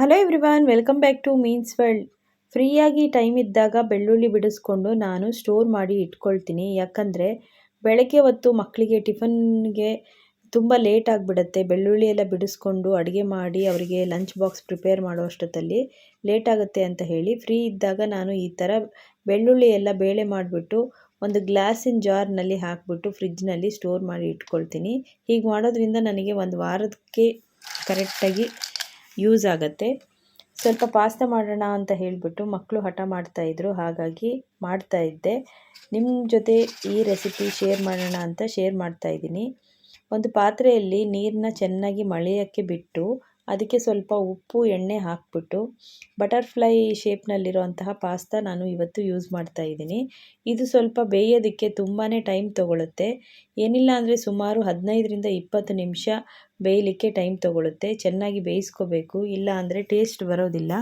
Hello everyone welcome back to means world ಫ್ರೀಯಾಗಿ time ಇದ್ದಾಗ ಬೆಳ್ಳುಳ್ಳಿ ಬಿಡಿಸ್ಕೊಂಡು ನಾನು ಸ್ಟೋರ್ ಮಾಡಿ ಇಟ್ಕೊಳ್ತೀನಿ. ಯಾಕಂದರೆ ಬೆಳಗ್ಗೆ ಹೊತ್ತು ಮಕ್ಕಳಿಗೆ ಟಿಫನ್ಗೆ ತುಂಬ ಲೇಟ್ ಆಗಿಬಿಡುತ್ತೆ. ಬೆಳ್ಳುಳ್ಳಿ ಎಲ್ಲ ಬಿಡಿಸ್ಕೊಂಡು ಅಡುಗೆ ಮಾಡಿ ಅವರಿಗೆ ಲಂಚ್ ಬಾಕ್ಸ್ ಪ್ರಿಪೇರ್ ಮಾಡೋ ಅಷ್ಟೊತ್ತಲ್ಲಿ ಲೇಟ್ ಆಗುತ್ತೆ ಅಂತ ಹೇಳಿ ಫ್ರೀ ಇದ್ದಾಗ ನಾನು ಈ ಥರ ಬೆಳ್ಳುಳ್ಳಿ ಎಲ್ಲ ಬೇಳೆ ಮಾಡಿಬಿಟ್ಟು ಒಂದು ಗ್ಲಾಸಿನ ಜಾರ್ನಲ್ಲಿ ಹಾಕಿಬಿಟ್ಟು ಫ್ರಿಜ್ನಲ್ಲಿ ಸ್ಟೋರ್ ಮಾಡಿ ಇಟ್ಕೊಳ್ತೀನಿ. ಹೀಗೆ ಮಾಡೋದ್ರಿಂದ ನನಗೆ ಒಂದು ವಾರಕ್ಕೆ ಕರೆಕ್ಟಾಗಿ ಯೂಸ್ ಆಗುತ್ತೆ. ಸ್ವಲ್ಪ ಪಾಸ್ತಾ ಮಾಡೋಣ ಅಂತ ಹೇಳಿಬಿಟ್ಟು ಮಕ್ಕಳು ಹಠ ಮಾಡ್ತಾಯಿದ್ರು ಹಾಗಾಗಿ ಮಾಡ್ತಾಯಿದ್ದೆ ನಿಮ್ಮ ಜೊತೆ ಈ ರೆಸಿಪಿ ಶೇರ್ ಮಾಡೋಣ ಅಂತ ಶೇರ್ ಮಾಡ್ತಾಯಿದ್ದೀನಿ ಒಂದು ಪಾತ್ರೆಯಲ್ಲಿ ನೀರನ್ನ ಚೆನ್ನಾಗಿ ಮಳೆಯೋಕ್ಕೆ ಬಿಟ್ಟು, ಅದಕ್ಕೆ ಸ್ವಲ್ಪ ಉಪ್ಪು, ಎಣ್ಣೆ ಹಾಕಿಬಿಟ್ಟು ಬಟರ್ಫ್ಲೈ ಶೇಪ್ನಲ್ಲಿರುವಂತಹ ಪಾಸ್ತಾ ನಾನು ಇವತ್ತು ಯೂಸ್ ಮಾಡ್ತಾ ಇದ್ದೀನಿ. ಇದು ಸ್ವಲ್ಪ ಬೇಯೋದಕ್ಕೆ ತುಂಬಾ ಟೈಮ್ ತೊಗೊಳುತ್ತೆ. ಏನಿಲ್ಲ ಅಂದರೆ ಸುಮಾರು ಹದಿನೈದರಿಂದ ಇಪ್ಪತ್ತು ನಿಮಿಷ ಬೇಯಲಿಕ್ಕೆ ಟೈಮ್ ತೊಗೊಳುತ್ತೆ. ಚೆನ್ನಾಗಿ ಬೇಯಿಸ್ಕೋಬೇಕು. ಇಲ್ಲ ಅಂದರೆ ಟೇಸ್ಟ್ ಬರೋದಿಲ್ಲ.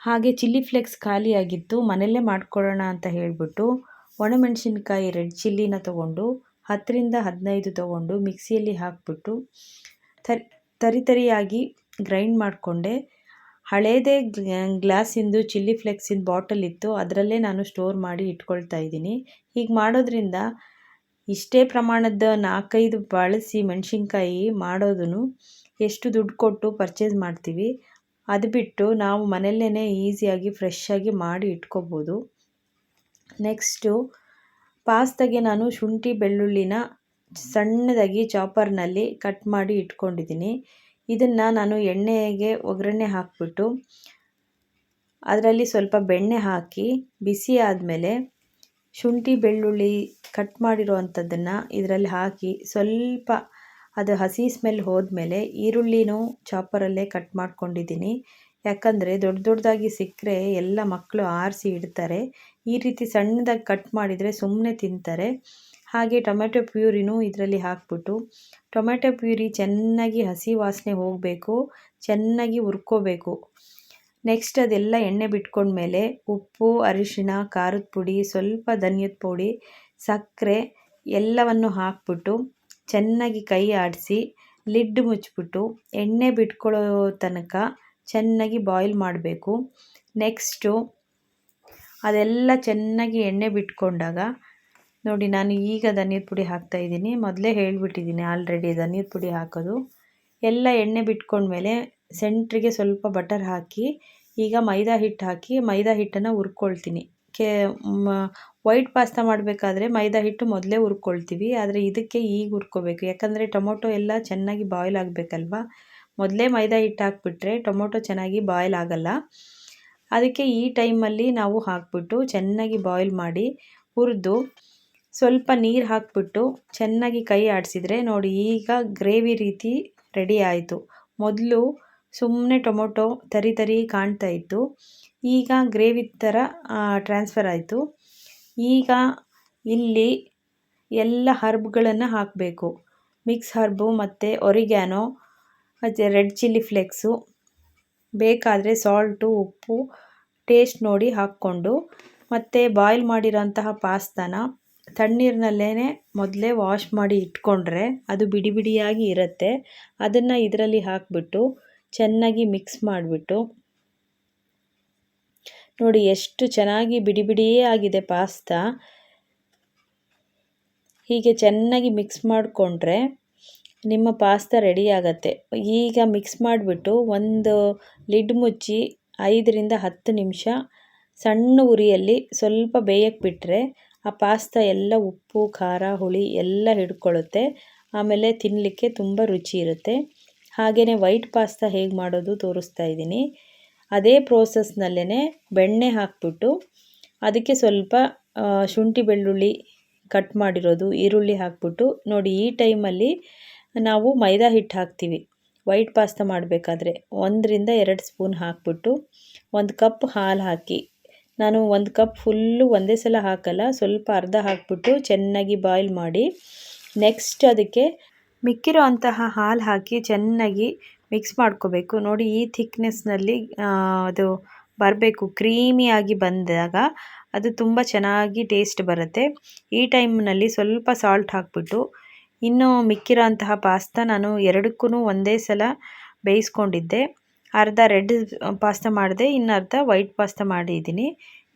ಹಾಗೆ ಚಿಲ್ಲಿ ಫ್ಲೆಕ್ಸ್ ಖಾಲಿಯಾಗಿತ್ತು ಮನೆಯಲ್ಲೇ ಮಾಡ್ಕೊಳ್ಳೋಣ ಅಂತ ಹೇಳಿಬಿಟ್ಟು ಒಣಮೆಣಸಿನ್ಕಾಯಿ ರೆಡ್ ಚಿಲ್ಲಿನ ತೊಗೊಂಡು ಹತ್ತರಿಂದ ಹದಿನೈದು ತೊಗೊಂಡು ಮಿಕ್ಸಿಯಲ್ಲಿ ಹಾಕಿಬಿಟ್ಟು ತರಿ ತರಿ ತರಿಯಾಗಿ ಗ್ರೈಂಡ್ ಮಾಡಿಕೊಂಡೆ. ಹಳೇದೇ ಗ್ಲಾಸಿಂದು ಚಿಲ್ಲಿ ಫ್ಲೆಕ್ಸಿನ ಬಾಟಲ್ ಇತ್ತು ಅದರಲ್ಲೇ ನಾನು ಸ್ಟೋರ್ ಮಾಡಿ ಇಟ್ಕೊಳ್ತಾ ಇದ್ದೀನಿ. ಹೀಗೆ ಮಾಡೋದ್ರಿಂದ ಇಷ್ಟೇ ಪ್ರಮಾಣದ ನಾಲ್ಕೈದು ಬಳಸಿ ಮೆಣಸಿನ್ಕಾಯಿ ಮಾಡೋದನ್ನು ಎಷ್ಟು ದುಡ್ಡು ಕೊಟ್ಟು ಪರ್ಚೇಸ್ ಮಾಡ್ತೀವಿ, ಅದು ಬಿಟ್ಟು ನಾವು ಮನೆಯಲ್ಲೇ ಈಸಿಯಾಗಿ ಫ್ರೆಶ್ಶಾಗಿ ಮಾಡಿ ಇಟ್ಕೋಬೋದು. ನೆಕ್ಸ್ಟು ಪಾಸ್ತಾಗೆ ನಾನು ಶುಂಠಿ ಬೆಳ್ಳುಳ್ಳಿನ ಸಣ್ಣದಾಗಿ ಚಾಪರ್ನಲ್ಲಿ ಕಟ್ ಮಾಡಿ ಇಟ್ಕೊಂಡಿದ್ದೀನಿ. ಇದನ್ನು ನಾನು ಎಣ್ಣೆಗೆ ಒಗ್ಗರಣೆ ಹಾಕಿಬಿಟ್ಟು, ಅದರಲ್ಲಿ ಸ್ವಲ್ಪ ಬೆಣ್ಣೆ ಹಾಕಿ ಬಿಸಿ ಆದಮೇಲೆ ಶುಂಠಿ ಬೆಳ್ಳುಳ್ಳಿ ಕಟ್ ಮಾಡಿರುವಂಥದ್ದನ್ನು ಇದರಲ್ಲಿ ಹಾಕಿ ಸ್ವಲ್ಪ ಅದು ಹಸಿ ಸ್ಮೆಲ್ ಹೋದ್ಮೇಲೆ ಈರುಳ್ಳಿನೂ ಚಾಪರಲ್ಲೇ ಕಟ್ ಮಾಡ್ಕೊಂಡಿದ್ದೀನಿ. ಯಾಕಂದರೆ ದೊಡ್ಡ ದೊಡ್ಡದಾಗಿ ಸಿಕ್ಕರೆ ಎಲ್ಲ ಮಕ್ಕಳು ಆರಿಸಿ ಇಡ್ತಾರೆ. ಈ ರೀತಿ ಸಣ್ಣದಾಗಿ ಕಟ್ ಮಾಡಿದರೆ ಸುಮ್ಮನೆ ತಿಂತಾರೆ. ಹಾಗೆ ಟೊಮೆಟೊ ಪ್ಯೂರಿನೂ ಇದರಲ್ಲಿ ಹಾಕ್ಬಿಟ್ಟು ಟೊಮೆಟೊ ಪ್ಯೂರಿ ಚೆನ್ನಾಗಿ ಹಸಿ ವಾಸನೆ ಹೋಗಬೇಕು, ಚೆನ್ನಾಗಿ ಹುರ್ಕೋಬೇಕು. ನೆಕ್ಸ್ಟ್ ಅದೆಲ್ಲ ಎಣ್ಣೆ ಬಿಟ್ಕೊಂಡ್ಮೇಲೆ ಉಪ್ಪು, ಅರಿಶಿಣ, ಖಾರದ ಪುಡಿ, ಸ್ವಲ್ಪ ಧನಿಯದ ಪುಡಿ, ಸಕ್ಕರೆ ಎಲ್ಲವನ್ನು ಹಾಕ್ಬಿಟ್ಟು ಚೆನ್ನಾಗಿ ಕೈ ಆಡಿಸಿ ಲಿಡ್ ಮುಚ್ಚಿಬಿಟ್ಟು ಎಣ್ಣೆ ಬಿಟ್ಕೊಳ್ಳೋ ತನಕ ಚೆನ್ನಾಗಿ ಬಾಯ್ಲ್ ಮಾಡಬೇಕು. ನೆಕ್ಸ್ಟು ಅದೆಲ್ಲ ಚೆನ್ನಾಗಿ ಎಣ್ಣೆ ಬಿಟ್ಕೊಂಡಾಗ ನೋಡಿ ನಾನು ಈಗ ಧನಿಯದ ಪುಡಿ ಹಾಕ್ತಾಯಿದ್ದೀನಿ ಮೊದಲೇ ಹೇಳಿಬಿಟ್ಟಿದ್ದೀನಿ ಆಲ್ರೆಡಿ ಧನಿಯದ ಪುಡಿ ಹಾಕೋದು. ಎಲ್ಲ ಎಣ್ಣೆ ಬಿಟ್ಕೊಂಡ್ಮೇಲೆ ಸೆಂಟ್ರಿಗೆ ಸ್ವಲ್ಪ ಬಟರ್ ಹಾಕಿ ಈಗ ಮೈದಾ ಹಿಟ್ಟು ಹಾಕಿ ಮೈದಾ ಹಿಟ್ಟನ್ನು ಹುರ್ಕೊಳ್ತೀನಿ. ಕೆ ವೈಟ್ ಪಾಸ್ತಾ ಮಾಡಬೇಕಾದ್ರೆ ಮೈದಾ ಹಿಟ್ಟು ಮೊದಲೇ ಹುರ್ಕೊಳ್ತೀವಿ. ಆದರೆ ಇದಕ್ಕೆ ಈಗ ಹುರ್ಕೋಬೇಕು. ಯಾಕಂದರೆ ಟೊಮೊಟೊ ಎಲ್ಲ ಚೆನ್ನಾಗಿ ಬಾಯ್ಲ್ ಆಗಬೇಕಲ್ವಾ? ಮೊದಲೇ ಮೈದಾ ಹಿಟ್ಟು ಹಾಕ್ಬಿಟ್ರೆ ಟೊಮೊಟೊ ಚೆನ್ನಾಗಿ ಬಾಯ್ಲ್ ಆಗಲ್ಲ. ಅದಕ್ಕೆ ಈ ಟೈಮಲ್ಲಿ ನಾವು ಹಾಕ್ಬಿಟ್ಟು ಚೆನ್ನಾಗಿ ಬಾಯ್ಲ್ ಮಾಡಿ ಹುರಿದು ಸ್ವಲ್ಪ ನೀರು ಹಾಕ್ಬಿಟ್ಟು ಚೆನ್ನಾಗಿ ಕೈ ಆಡಿಸಿದ್ರೆ ನೋಡಿ ಈಗ ಗ್ರೇವಿ ರೀತಿ ರೆಡಿ ಆಯಿತು. ಮೊದಲು ಸುಮ್ಮನೆ ಟೊಮೊಟೊ ತರಿ ತರಿ ಕಾಣ್ತಾ ಇತ್ತು. ಈಗ ಗ್ರೇವಿ ಥರ ಟ್ರಾನ್ಸ್ಫರ್ ಆಯಿತು. ಈಗ ಇಲ್ಲಿ ಎಲ್ಲ ಹರ್ಬ್ಗಳನ್ನು ಹಾಕಬೇಕು. ಮಿಕ್ಸ್ ಹರ್ಬು ಮತ್ತು ಒರಿಗ್ಯಾನೋ, ಮತ್ತು ರೆಡ್ ಚಿಲ್ಲಿ ಫ್ಲೆಕ್ಸು, ಬೇಕಾದರೆ ಸಾಲ್ಟು, ಉಪ್ಪು, ಟೇಸ್ಟ್ ನೋಡಿ ಹಾಕ್ಕೊಂಡು, ಮತ್ತು ಬಾಯ್ಲ್ ಮಾಡಿರೋಂತಹ ಪಾಸ್ತಾನ ತಣ್ಣೀರಿನಲ್ಲೇ ಮೊದಲೇ ವಾಶ್ ಮಾಡಿ ಇಟ್ಕೊಂಡ್ರೆ ಅದು ಬಿಡಿ ಬಿಡಿಯಾಗಿ ಇರುತ್ತೆ. ಅದನ್ನು ಇದರಲ್ಲಿ ಹಾಕಿಬಿಟ್ಟು ಚೆನ್ನಾಗಿ ಮಿಕ್ಸ್ ಮಾಡಿಬಿಟ್ಟು ನೋಡಿ ಎಷ್ಟು ಚೆನ್ನಾಗಿ ಬಿಡಿ ಬಿಡಿಯೇ ಆಗಿದೆ ಪಾಸ್ತಾ. ಹೀಗೆ ಚೆನ್ನಾಗಿ ಮಿಕ್ಸ್ ಮಾಡಿಕೊಂಡ್ರೆ ನಿಮ್ಮ ಪಾಸ್ತಾ ರೆಡಿ ಆಗುತ್ತೆ. ಈಗ ಮಿಕ್ಸ್ ಮಾಡಿಬಿಟ್ಟು ಒಂದು ಲಿಡ್ ಮುಚ್ಚಿ ಐದರಿಂದ ಹತ್ತು ನಿಮಿಷ ಸಣ್ಣ ಉರಿಯಲ್ಲಿ ಸ್ವಲ್ಪ ಬೇಯಕ್ಕೆ ಬಿಟ್ಟರೆ ಆ ಪಾಸ್ತಾ ಎಲ್ಲ ಉಪ್ಪು, ಖಾರ, ಹುಳಿ ಎಲ್ಲ ಹಿಡ್ಕೊಳ್ಳುತ್ತೆ. ಆಮೇಲೆ ತಿನ್ನಲಿಕ್ಕೆ ತುಂಬ ರುಚಿ ಇರುತ್ತೆ. ಹಾಗೆಯೇ ವೈಟ್ ಪಾಸ್ತಾ ಹೇಗೆ ಮಾಡೋದು ತೋರಿಸ್ತಾ ಇದ್ದೀನಿ. ಅದೇ ಪ್ರೋಸೆಸ್ನಲ್ಲೇ ಬೆಣ್ಣೆ ಹಾಕ್ಬಿಟ್ಟು ಅದಕ್ಕೆ ಸ್ವಲ್ಪ ಶುಂಠಿ ಬೆಳ್ಳುಳ್ಳಿ ಕಟ್ ಮಾಡಿರೋದು, ಈರುಳ್ಳಿ ಹಾಕ್ಬಿಟ್ಟು ನೋಡಿ ಈ ಟೈಮಲ್ಲಿ ನಾವು ಮೈದಾ ಹಿಟ್ಟು ಹಾಕ್ತೀವಿ. ವೈಟ್ ಪಾಸ್ತಾ ಮಾಡಬೇಕಾದ್ರೆ ಒಂದರಿಂದ ಎರಡು ಸ್ಪೂನ್ ಹಾಕ್ಬಿಟ್ಟು ಒಂದು ಕಪ್ ಹಾಲು ಹಾಕಿ, ನಾನು ಒಂದು ಕಪ್ ಫುಲ್ಲು ಒಂದೇ ಸಲ ಹಾಕಲ್ಲ, ಸ್ವಲ್ಪ ಅರ್ಧ ಹಾಕ್ಬಿಟ್ಟು ಚೆನ್ನಾಗಿ ಬಾಯ್ಲ್ ಮಾಡಿ ನೆಕ್ಸ್ಟ್ ಅದಕ್ಕೆ ಮಿಕ್ಕಿರೋ ಅಂತಹ ಹಾಲು ಹಾಕಿ ಚೆನ್ನಾಗಿ ಮಿಕ್ಸ್ ಮಾಡ್ಕೋಬೇಕು. ನೋಡಿ, ಈ ಥಿಕ್ನೆಸ್ನಲ್ಲಿ ಅದು ಬರಬೇಕು. ಕ್ರೀಮಿಯಾಗಿ ಬಂದಾಗ ಅದು ತುಂಬ ಚೆನ್ನಾಗಿ ಟೇಸ್ಟ್ ಬರುತ್ತೆ. ಈ ಟೈಮ್ನಲ್ಲಿ ಸ್ವಲ್ಪ ಸಾಲ್ಟ್ ಹಾಕ್ಬಿಟ್ಟು, ಇನ್ನು ಮಿಕ್ಕಿರೋ ಅಂತಹ ಪಾಸ್ತಾ ನಾನು ಎರಡಕ್ಕೂ ಒಂದೇ ಸಲ ಬೇಯಿಸ್ಕೊಂಡಿದ್ದೆ. ಅರ್ಧ ರೆಡ್ ಪಾಸ್ತಾ ಮಾಡಿದೆ, ಇನ್ನು ಅರ್ಧ ವೈಟ್ ಪಾಸ್ತಾ ಮಾಡಿದ್ದೀನಿ.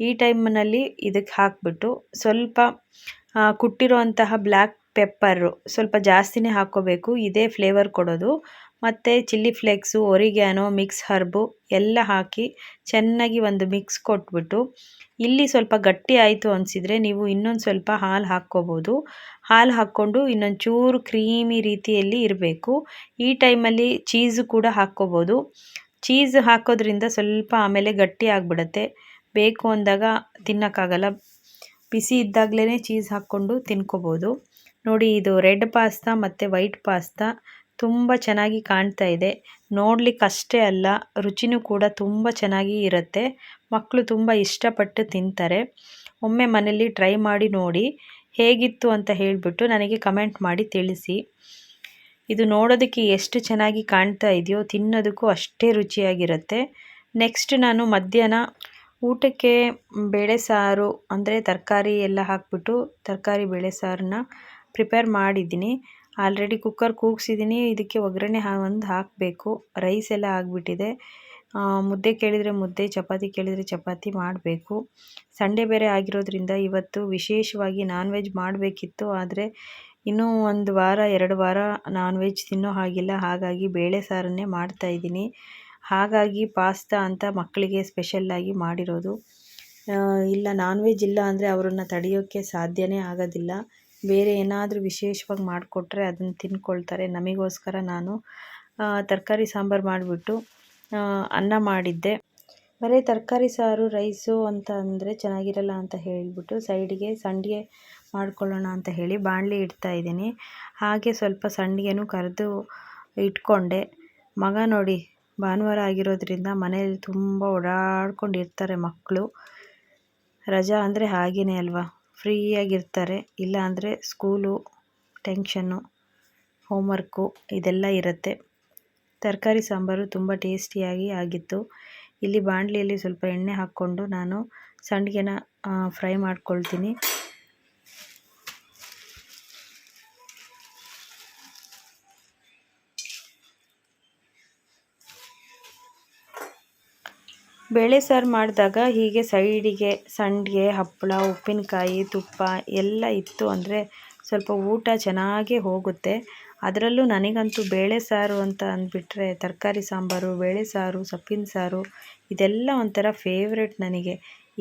ಈ ಟೈಮ್ನಲ್ಲಿ ಇದಕ್ಕೆ ಹಾಕಿಬಿಟ್ಟು ಸ್ವಲ್ಪ ಕುಟ್ಟಿರುವಂತಹ ಬ್ಲ್ಯಾಕ್ ಪೆಪ್ಪರು. ಸ್ವಲ್ಪ ಜಾಸ್ತಿನೇ ಹಾಕ್ಕೋಬೇಕು. ಇದೇ ಫ್ಲೇವರ್ ಕೊಡೋದು. ಮತ್ತು chilli flakes, oregano, mix herb ಎಲ್ಲ ಹಾಕಿ ಚೆನ್ನಾಗಿ ಒಂದು ಮಿಕ್ಸ್ ಕೊಟ್ಬಿಟ್ಟು ಇಲ್ಲಿ ಸ್ವಲ್ಪ ಗಟ್ಟಿ ಆಯಿತು ಅನಿಸಿದರೆ ನೀವು ಇನ್ನೊಂದು ಸ್ವಲ್ಪ ಹಾಲು ಹಾಕ್ಕೋಬೋದು. ಹಾಲು ಹಾಕ್ಕೊಂಡು ಇನ್ನೊಂದು ಚೂರು ಕ್ರೀಮಿ ರೀತಿಯಲ್ಲಿ ಇರಬೇಕು. ಈ ಟೈಮಲ್ಲಿ ಚೀಸು ಕೂಡ ಹಾಕ್ಕೋಬೋದು. ಚೀಸ್ ಹಾಕೋದ್ರಿಂದ ಸ್ವಲ್ಪ ಆಮೇಲೆ ಗಟ್ಟಿ ಆಗಿಬಿಡತ್ತೆ. ಬೇಕು ಅಂದಾಗ ತಿನ್ನೋಕ್ಕಾಗಲ್ಲ. ಬಿಸಿ ಇದ್ದಾಗಲೇ ಚೀಸ್ ಹಾಕ್ಕೊಂಡು ತಿನ್ಕೋಬೋದು. ನೋಡಿ, ಇದು ರೆಡ್ ಪಾಸ್ತಾ ಮತ್ತು ವೈಟ್ ಪಾಸ್ತಾ ತುಂಬ ಚೆನ್ನಾಗಿ ಕಾಣ್ತಾ ಇದೆ. ನೋಡ್ಲಿಕ್ಕೆ ಅಷ್ಟೇ ಅಲ್ಲ, ರುಚಿನೂ ಕೂಡ ತುಂಬ ಚೆನ್ನಾಗಿ ಇರುತ್ತೆ. ಮಕ್ಕಳು ತುಂಬ ಇಷ್ಟಪಟ್ಟು ತಿಂತಾರೆ. ಒಮ್ಮೆ ಮನೇಲಿ ಟ್ರೈ ಮಾಡಿ ನೋಡಿ, ಹೇಗಿತ್ತು ಅಂತ ಹೇಳಿಬಿಟ್ಟು ನನಗೆ ಕಮೆಂಟ್ ಮಾಡಿ ತಿಳಿಸಿ. ಇದು ನೋಡೋದಕ್ಕೆ ಎಷ್ಟು ಚೆನ್ನಾಗಿ ಕಾಣ್ತಾ ಇದೆಯೋ, ತಿನ್ನೋದಕ್ಕೂ ಅಷ್ಟೇ ರುಚಿಯಾಗಿರುತ್ತೆ. ನೆಕ್ಸ್ಟ್ ನಾನು ಮಧ್ಯಾಹ್ನ ಊಟಕ್ಕೆ ಬೇಳೆ ಸಾರು, ಅಂದರೆ ತರಕಾರಿ ಎಲ್ಲ ಹಾಕ್ಬಿಟ್ಟು, ತರಕಾರಿ, ಬೇಳೆ ಸಾರನ್ನ ಪ್ರಿಪೇರ್ ಮಾಡಿದ್ದೀನಿ. ಆಲ್ರೆಡಿ ಕುಕ್ಕರ್ ಕೂಗಿಸಿದ್ದೀನಿ. ಇದಕ್ಕೆ ಒಗ್ಗರಣೆ ಹಾ, ಒಂದು ಹಾಕಬೇಕು. ರೈಸ್ ಎಲ್ಲ ಆಗಿಬಿಟ್ಟಿದೆ. ಮುದ್ದೆ ಕೇಳಿದರೆ ಮುದ್ದೆ, ಚಪಾತಿ ಕೇಳಿದರೆ ಚಪಾತಿ ಮಾಡಬೇಕು. ಸಂಡೇ ಬೇರೆ ಆಗಿರೋದ್ರಿಂದ ಇವತ್ತು ವಿಶೇಷವಾಗಿ ನಾನ್ ವೆಜ್ ಮಾಡಬೇಕಿತ್ತು. ಆದರೆ ಇನ್ನೂ ಒಂದು ವಾರ, ಎರಡು ವಾರ ನಾನ್ ವೆಜ್ ತಿನ್ನೋ ಹಾಗಿಲ್ಲ. ಹಾಗಾಗಿ ಬೇಳೆ ಸಾರನ್ನೇ ಮಾಡ್ತಾಯಿದ್ದೀನಿ ಹಾಗಾಗಿ ಪಾಸ್ತಾ ಅಂತ ಮಕ್ಕಳಿಗೆ ಸ್ಪೆಷಲ್ಲಾಗಿ ಮಾಡಿರೋದು. ಇಲ್ಲ ನಾನ್ ವೆಜ್ ಇಲ್ಲ ಅಂದರೆ ಅವರನ್ನು ತಡೆಯೋಕ್ಕೆ ಸಾಧ್ಯವೇ ಆಗೋದಿಲ್ಲ. ಬೇರೆ ಏನಾದರೂ ವಿಶೇಷವಾಗಿ ಮಾಡಿಕೊಟ್ರೆ ಅದನ್ನು ತಿನ್ಕೊಳ್ತಾರೆ. ನಮಗೋಸ್ಕರ ನಾನು ತರಕಾರಿ ಸಾಂಬಾರು ಮಾಡಿಬಿಟ್ಟು ಅನ್ನ ಮಾಡಿದ್ದೆ. ಬರೀ ತರಕಾರಿ, ಸಾರು, ರೈಸು ಅಂತ ಅಂದರೆ ಚೆನ್ನಾಗಿರಲ್ಲ ಅಂತ ಹೇಳಿಬಿಟ್ಟು ಸೈಡಿಗೆ ಸಂಡಿಗೆ ಮಾಡ್ಕೊಳ್ಳೋಣ ಅಂತ ಹೇಳಿ ಬಾಣಲಿ ಇಡ್ತಾ ಇದ್ದೀನಿ. ಹಾಗೆ ಸ್ವಲ್ಪ ಸಂಡಿಗೆನೂ ಕರೆದು ಇಟ್ಕೊಂಡೆ. ಮಗ ನೋಡಿ, ಭಾನುವಾರ ಆಗಿರೋದ್ರಿಂದ ಮನೇಲಿ ತುಂಬ ಓಡಾಡ್ಕೊಂಡಿರ್ತಾರೆ ಮಕ್ಕಳು ರಜಾ ಅಂದರೆ ಹಾಗೇ ಅಲ್ವಾ? ಫ್ರೀಯಾಗಿರ್ತಾರೆ. ಇಲ್ಲ ಅಂದರೆ ಸ್ಕೂಲು ಟೆನ್ಷನ್ನು, ಹೋಮ್ವರ್ಕು ಇದೆಲ್ಲ ಇರುತ್ತೆ. ತರಕಾರಿ ಸಾಂಬಾರು ತುಂಬ ಟೇಸ್ಟಿಯಾಗಿ ಆಗಿತ್ತು. ಇಲ್ಲಿ ಬಾಣಲಿಯಲ್ಲಿ ಸ್ವಲ್ಪ ಎಣ್ಣೆ ಹಾಕ್ಕೊಂಡು ನಾನು ಸಂಡಿಗೆನ ಫ್ರೈ ಮಾಡ್ಕೊಳ್ತೀನಿ. ಬೇಳೆ ಸಾರು ಮಾಡಿದಾಗ ಹೀಗೆ ಸೈಡಿಗೆ, ಸಂಡಿಗೆ, ಹಪ್ಪಳ, ಉಪ್ಪಿನಕಾಯಿ, ತುಪ್ಪ ಎಲ್ಲ ಇತ್ತು ಅಂದರೆ ಸ್ವಲ್ಪ ಊಟ ಚೆನ್ನಾಗೇ ಹೋಗುತ್ತೆ. ಅದರಲ್ಲೂ ನನಗಂತೂ ಬೇಳೆ ಸಾರು ಅಂತ ಅಂದ್ಬಿಟ್ರೆ ತರಕಾರಿ ಸಾಂಬಾರು, ಬೇಳೆ ಸಾರು, ಸೊಪ್ಪಿನ ಸಾರು ಇದೆಲ್ಲ ಒಂಥರ ಫೇವ್ರೆಟ್ ನನಗೆ.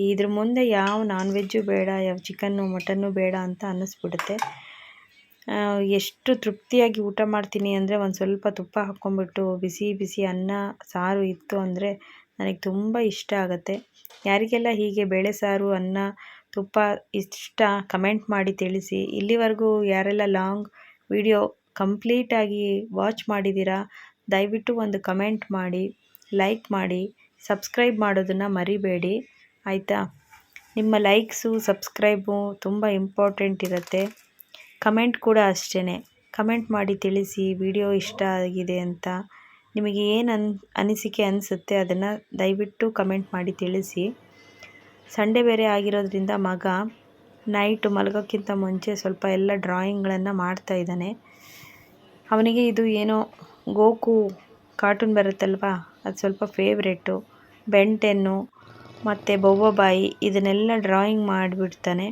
ಇದ್ರ ಮುಂದೆ ಯಾವ ನಾನ್ ವೆಜ್ಜು ಬೇಡ, ಯಾವ ಚಿಕನ್ನು ಮಟನ್ನು ಬೇಡ ಅಂತ ಅನ್ನಿಸ್ಬಿಡುತ್ತೆ. ಎಷ್ಟು ತೃಪ್ತಿಯಾಗಿ ಊಟ ಮಾಡ್ತೀನಿ ಅಂದರೆ ಒಂದು ಸ್ವಲ್ಪ ತುಪ್ಪ ಹಾಕ್ಕೊಂಬಿಟ್ಟು ಬಿಸಿ ಬಿಸಿ ಅನ್ನ, ಸಾರು ಇತ್ತು ಅಂದರೆ ನನಗೆ ತುಂಬ ಇಷ್ಟ ಆಗುತ್ತೆ. ಯಾರಿಗೆಲ್ಲ ಹೀಗೆ ಬೇಳೆ ಸಾರು, ಅನ್ನ, ತುಪ್ಪ ಇಷ್ಟ ಕಮೆಂಟ್ ಮಾಡಿ ತಿಳಿಸಿ. ಇಲ್ಲಿವರೆಗೂ ಯಾರೆಲ್ಲ ಲಾಂಗ್ ವಿಡಿಯೋ ಕಂಪ್ಲೀಟಾಗಿ ವಾಚ್ ಮಾಡಿದ್ದೀರಾ ದಯವಿಟ್ಟು ಒಂದು ಕಮೆಂಟ್ ಮಾಡಿ, ಲೈಕ್ ಮಾಡಿ, ಸಬ್ಸ್ಕ್ರೈಬ್ ಮಾಡೋದನ್ನು ಮರಿಬೇಡಿ. ಆಯಿತಾ? ನಿಮ್ಮ ಲೈಕ್ಸು, ಸಬ್ಸ್ಕ್ರೈಬು ತುಂಬ ಇಂಪಾರ್ಟೆಂಟ್ ಇರುತ್ತೆ. ಕಮೆಂಟ್ ಕೂಡ ಅಷ್ಟೇ ಕಮೆಂಟ್ ಮಾಡಿ ತಿಳಿಸಿ, ವಿಡಿಯೋ ಇಷ್ಟ ಆಗಿದೆ ಅಂತ. ನಿಮಗೆ ಏನು ಅನ್, ಅನಿಸಿಕೆ ಅನಿಸುತ್ತೆ ಅದನ್ನು ದಯವಿಟ್ಟು ಕಮೆಂಟ್ ಮಾಡಿ ತಿಳಿಸಿ. ಸಂಡೇ ಬೇರೆ ಆಗಿರೋದ್ರಿಂದ ಮಗ ನೈಟು ಮಲಗೋಕ್ಕಿಂತ ಮುಂಚೆ ಸ್ವಲ್ಪ ಎಲ್ಲ ಡ್ರಾಯಿಂಗ್ಗಳನ್ನು ಮಾಡ್ತಾ ಇದ್ದಾನೆ. ಅವನಿಗೆ ಇದು ಏನೋ ಗೋಕು ಕಾರ್ಟೂನ್ ಬರುತ್ತಲ್ವಾ? ಅದು ಸ್ವಲ್ಪ ಫೇವ್ರೇಟು ಬೆಂಟೆನ್ನು, ಮತ್ತು ಬೊಬ್ಬೊಬಾಯಿ ಇದನ್ನೆಲ್ಲ ಡ್ರಾಯಿಂಗ್ ಮಾಡಿಬಿಡ್ತಾನೆ.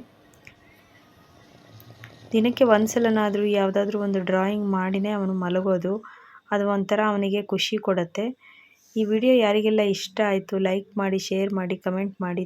ದಿನಕ್ಕೆ ಒಂದು ಸಲನಾದರೂ ಯಾವುದಾದ್ರೂ ಒಂದು ಡ್ರಾಯಿಂಗ್ ಮಾಡಿನೇ ಅವನು ಮಲಗೋದು. ಅದು ಒಂಥರ ಅವನಿಗೆ ಖುಷಿ ಕೊಡುತ್ತೆ. ಈ ವಿಡಿಯೋ ಯಾರಿಗೆಲ್ಲ ಇಷ್ಟ ಆಯಿತು ಲೈಕ್ ಮಾಡಿ ಶೇರ್ ಮಾಡಿ ಕಮೆಂಟ್ ಮಾಡಿ